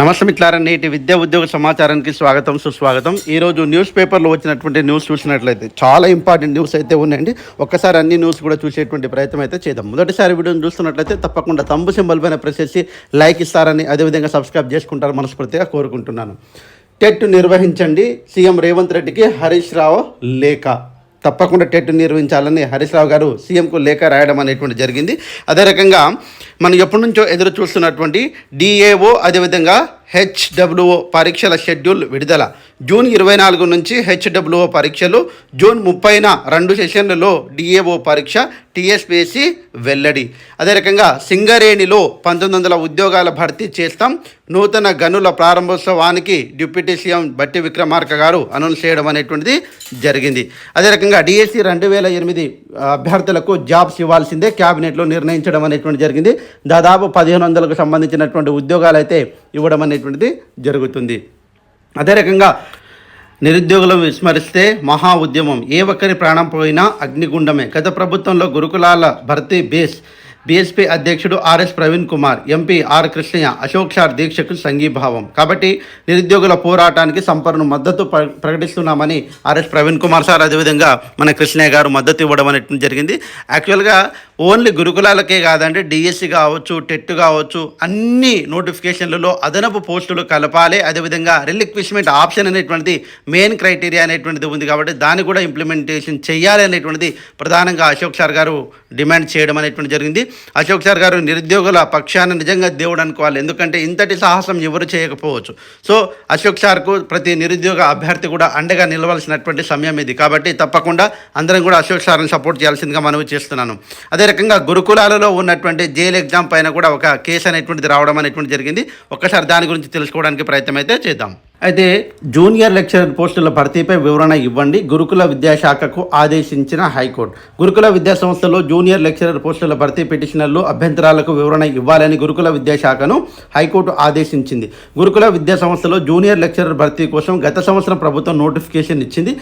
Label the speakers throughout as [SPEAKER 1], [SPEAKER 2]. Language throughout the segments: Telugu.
[SPEAKER 1] నమస్తే మిత్రులారా నేటి విద్యా ఉద్యోగ సమాచారానికి స్వాగతం సుస్వాగతం. ఈరోజు న్యూస్ పేపర్లో వచ్చినటువంటి న్యూస్ చూసినట్లయితే చాలా ఇంపార్టెంట్ న్యూస్ అయితే ఉన్నాయండి. ఒక్కసారి అన్ని న్యూస్ కూడా చూసేటువంటి ప్రయత్నం అయితే చేద్దాం. మొదటిసారి వీడియోని చూస్తున్నట్లయితే తప్పకుండా తంబు సింబల్ పైన ప్రెస్ చేసి లైక్ ఇస్తారని అదేవిధంగా సబ్స్క్రైబ్ చేసుకుంటారు మనస్ఫూర్తిగా కోరుకుంటున్నాను. టెట్ నిర్వహించండి సీఎం రేవంత్ రెడ్డికి హరీష్ రావు లేఖ. తప్పకుండా టెట్ నిర్వహించాలని హరీష్ రావు గారు సీఎంకు లేఖ రాయడం అనేటువంటి జరిగింది. అదే రకంగా మనం ఎప్పటి నుంచో ఎదురు చూస్తున్నటువంటి డిఏఓ అదేవిధంగా హెచ్డబ్ల్యూఓ పరీక్షల షెడ్యూల్ విడుదల. జూన్ ఇరవై నాలుగు నుంచి హెచ్డబ్ల్యూఓ పరీక్షలు జూన్ ముప్పైన రెండు సెషన్లలో డిఏఓ పరీక్ష టీఎస్పీఎస్సి వెల్లడి. అదే రకంగా సింగరేణిలో పంతొమ్మిది వందల ఉద్యోగాల భర్తీ చేస్తాం. నూతన గనుల ప్రారంభోత్సవానికి డిప్యూటీ సీఎం బట్టి విక్రమార్క గారు అనౌన్స్ చేయడం అనేటువంటిది జరిగింది. అదే రకంగా డిఎస్సి రెండు వేల ఎనిమిది అభ్యర్థులకు జాబ్స్ ఇవ్వాల్సిందే క్యాబినెట్లో నిర్ణయించడం అనేటువంటి జరిగింది. దాదాపు పదిహేను వందలకు సంబంధించినటువంటి ఉద్యోగాలు అయితే ఇవ్వడం అనేటువంటిది జరుగుతుంది. అదే రకంగా నిరుద్యోగులను విస్మరిస్తే మహా ఉద్యమం. ఏ ఒక్కరి ప్రాణం పోయినా అగ్నిగుండమే. గత ప్రభుత్వంలో గురుకులాల భర్తీ బేస్ బీఎస్పీ అధ్యక్షుడు RS Praveen Kumar MP R Krishnaiah Ashok SHAR దీక్షకు సంఘీభావం. కాబట్టి నిరుద్యోగుల పోరాటానికి సంపూర్ణ మద్దతు ప్రకటిస్తున్నామని ఆర్ఎస్ ప్రవీణ్ కుమార్ సార్ అదేవిధంగా మన కృష్ణయ్య గారు మద్దతు ఇవ్వడం అనేటువంటి జరిగింది. యాక్చువల్గా ఓన్లీ గురుకులాలకే కాదండి డిఎస్సి కావచ్చు టెట్ కావచ్చు అన్ని నోటిఫికేషన్లలో అదనపు పోస్టులు కలపాలి. అదేవిధంగా రిలిక్విష్మెంట్ ఆప్షన్ అనేటువంటిది మెయిన్ క్రైటీరియా అనేటువంటిది ఉంది కాబట్టి దాన్ని కూడా ఇంప్లిమెంటేషన్ చేయాలి అనేటువంటిది ప్రధానంగా అశోక్ సార్ గారు డిమాండ్ చేయడం అనేటువంటి జరిగింది. అశోక్ సార్ గారు నిరుద్యోగుల పక్షాన నిజంగా దేవుడు అనుకోవాలి. ఎందుకంటే ఇంతటి సాహసం ఎవరు చేయకపోవచ్చు. సో అశోక్ సార్కు ప్రతి నిరుద్యోగ అభ్యర్థి కూడా అండగా నిలవాల్సినటువంటి సమయం ఇది. కాబట్టి తప్పకుండా అందరం కూడా అశోక్ సార్ని సపోర్ట్ చేయాల్సిందిగా మనవి చేస్తున్నాను. అదే రకంగా గురుకులాలలో ఉన్నటువంటి జైల్ ఎగ్జామ్ పైన కూడా ఒక కేసు అనేటువంటిది రావడం అనేటువంటి జరిగింది. ఒక్కసారి దాని గురించి తెలుసుకోవడానికి ప్రయత్నం అయితే చేద్దాం. అయితే జూనియర్ లెక్చరర్ పోస్టుల భర్తీపై వివరణ ఇవ్వండి. గురుకుల విద్యాశాఖకు ఆదేశించిన హైకోర్టు. గురుకుల విద్యా సంస్థలో జూనియర్ లెక్చరర్ పోస్టుల భర్తీ పిటిషనర్లు అభ్యంతరాలకు వివరణ ఇవ్వాలని గురుకుల విద్యాశాఖను హైకోర్టు ఆదేశించింది. గురుకుల విద్యా సంస్థలో జూనియర్ లెక్చరర్ భర్తీ కోసం గత సంవత్సరం ప్రభుత్వం నోటిఫికేషన్ ఇచ్చింది.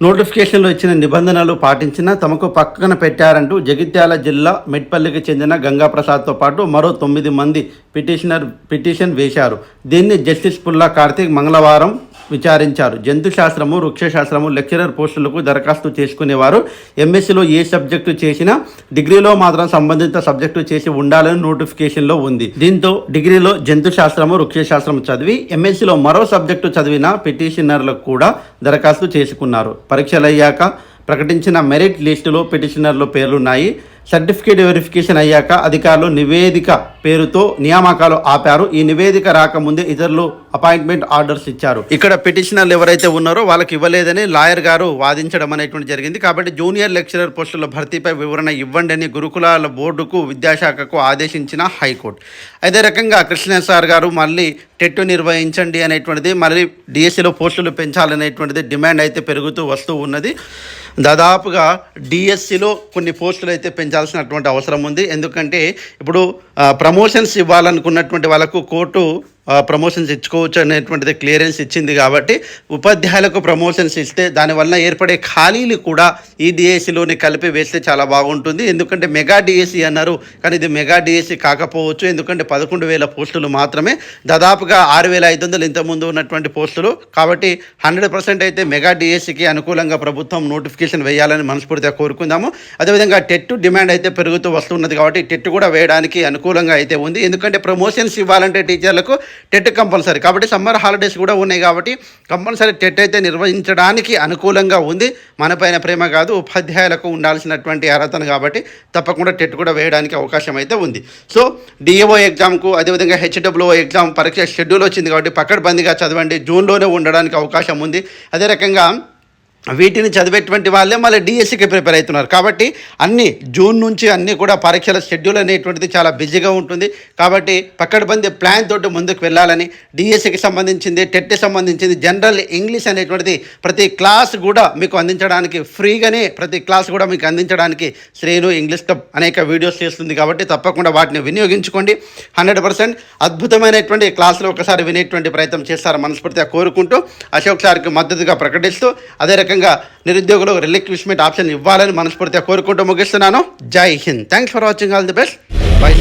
[SPEAKER 1] నోటిఫికేషన్లో ఇచ్చిన నిబంధనలు పాటించిన తమకు పక్కన పెట్టారంటూ జగిత్యాల జిల్లా మెట్పల్లికి చెందిన గంగాప్రసాద్తో పాటు మరో తొమ్మిది మంది పిటిషనర్ పిటిషన్ వేశారు. దీన్ని జస్టిస్ పుల్లా కార్తీక్ మంగళవారం విచారించారు. జంతు శాస్త్రము వృక్షశాస్త్రము లెక్చరర్ పోస్టులకు దరఖాస్తు చేసుకునేవారు. ఎంఎస్సీలో ఏ సబ్జెక్టు చేసినా డిగ్రీలో మాత్రం సంబంధిత సబ్జెక్టు చేసి ఉండాలని నోటిఫికేషన్లో ఉంది. దీంతో డిగ్రీలో జంతు శాస్త్రము వృక్షశాస్త్రము చదివి ఎంఎస్సీలో మరో సబ్జెక్టు చదివిన పిటిషనర్లకు కూడా దరఖాస్తు చేసుకున్నారు. పరీక్షలు అయ్యాక ప్రకటించిన మెరిట్ లిస్టులో పిటిషనర్ల పేర్లున్నాయి. సర్టిఫికేట్ వెరిఫికేషన్ అయ్యాక అధికారులు నివేదిక పేరుతో నియామకాలు ఆపారు. ఈ నివేదిక రాకముందే ఇతరులు అపాయింట్మెంట్ ఆర్డర్స్ ఇచ్చారు. ఇక్కడ పిటిషనర్లు ఎవరైతే ఉన్నారో వాళ్ళకి ఇవ్వలేదని లాయర్ గారు వాదించడం అనేటువంటి జరిగింది. కాబట్టి జూనియర్ లెక్చరర్ పోస్టుల భర్తీపై వివరణ ఇవ్వండి అని గురుకులాల బోర్డుకు విద్యాశాఖకు ఆదేశించిన హైకోర్టు. అదే రకంగా కృష్ణ సార్ గారు మళ్ళీ టెట్ నిర్వహించండి అనేటువంటిది మళ్ళీ డిఎస్సిలో పోస్టులు పెంచాలనేటువంటిది డిమాండ్ అయితే పెరుగుతూ వస్తూ ఉన్నది. దాదాపుగా డిఎస్సిలో కొన్ని పోస్టులు అయితే పెంచాల్సినటువంటి అవసరం ఉంది. ఎందుకంటే ఇప్పుడు ప్రమోషన్స్ ఇవ్వాలనుకున్నటువంటి వాళ్ళకు కోర్టు ప్రమోషన్స్ ఇచ్చుకోవచ్చు అనేటువంటిది క్లియరెన్స్ ఇచ్చింది కాబట్టి ఉపాధ్యాయులకు ప్రమోషన్స్ ఇస్తే దానివల్ల ఏర్పడే ఖాళీలు కూడా ఈ డిఎస్సిలోని కలిపి వేస్తే చాలా బాగుంటుంది. ఎందుకంటే మెగా డిఎస్సి అన్నారు కానీ ఇది మెగా డిఎస్సి కాకపోవచ్చు. ఎందుకంటే పదకొండు వేల పోస్టులు మాత్రమే. దాదాపుగా ఆరు వేల ఐదు వందలు ఇంతకుముందు ఉన్నటువంటి పోస్టులు. కాబట్టి హండ్రెడ్ పర్సెంట్ అయితే మెగా డిఎస్సికి అనుకూలంగా ప్రభుత్వం నోటిఫికేషన్ వేయాలని మనస్ఫూర్తిగా కోరుకుందాము. అదేవిధంగా టెట్ డిమాండ్ అయితే పెరుగుతూ వస్తున్నది కాబట్టి టెట్ కూడా వేయడానికి అనుకూలంగా అయితే ఉంది. ఎందుకంటే ప్రమోషన్స్ ఇవ్వాలంటే టీచర్లకు టెట్ కంపల్సరీ. కాబట్టి సమ్మర్ హాలిడేస్ కూడా ఉన్నాయి కాబట్టి కంపల్సరీ టెట్ అయితే నిర్వహించడానికి అనుకూలంగా ఉంది. మనపైన ప్రేమ కాదు ఉపాధ్యాయులకు ఉండాల్సినటువంటి అర్హతను కాబట్టి తప్పకుండా టెట్ కూడా వేయడానికి అవకాశం అయితే ఉంది. సో డిఏఓ ఎగ్జామ్కు అదేవిధంగా హెచ్డబ్ల్యూఓ ఎగ్జామ్ పరీక్ష షెడ్యూల్ వచ్చింది కాబట్టి పకడ్బందీగా చదవండి జూన్లోనే ఉండడానికి అవకాశం ఉంది. అదే రకంగా వీటిని చదివేటువంటి వాళ్ళే మళ్ళీ డిఎస్సికి ప్రిపేర్ అవుతున్నారు. కాబట్టి అన్ని జూన్ నుంచి అన్నీ కూడా పరీక్షల షెడ్యూల్ అనేటువంటిది చాలా బిజీగా ఉంటుంది. కాబట్టి పక్కడబంది ప్లాన్ తోటి ముందుకు వెళ్ళాలని డిఎస్సికి సంబంధించింది టెట్కి సంబంధించింది జనరల్ ఇంగ్లీష్ అనేటువంటిది ప్రతి క్లాస్ కూడా మీకు అందించడానికి ఫ్రీగానే ప్రతి క్లాస్ కూడా మీకు అందించడానికి శ్రేణు ఇంగ్లీష్ క్లబ్ అనేక వీడియోస్ చేస్తుంది. కాబట్టి తప్పకుండా వాటిని వినియోగించుకోండి. హండ్రెడ్ పర్సెంట్ అద్భుతమైనటువంటి క్లాసులు ఒకసారి వినేటువంటి ప్రయత్నం చేస్తారు మనస్ఫూర్తిగా కోరుకుంటూ అశోక్ సార్కి మద్దతుగా ప్రకటిస్తూ అదే రకంగా నిరుద్యోగులకు రిలిక్విష్మెంట్ ఆప్షన్ ఇవ్వాలని మనస్ఫూర్తిగా కోరుకుంటూ ముగిస్తున్నాను. జై Hind. Thanks for watching all the best bye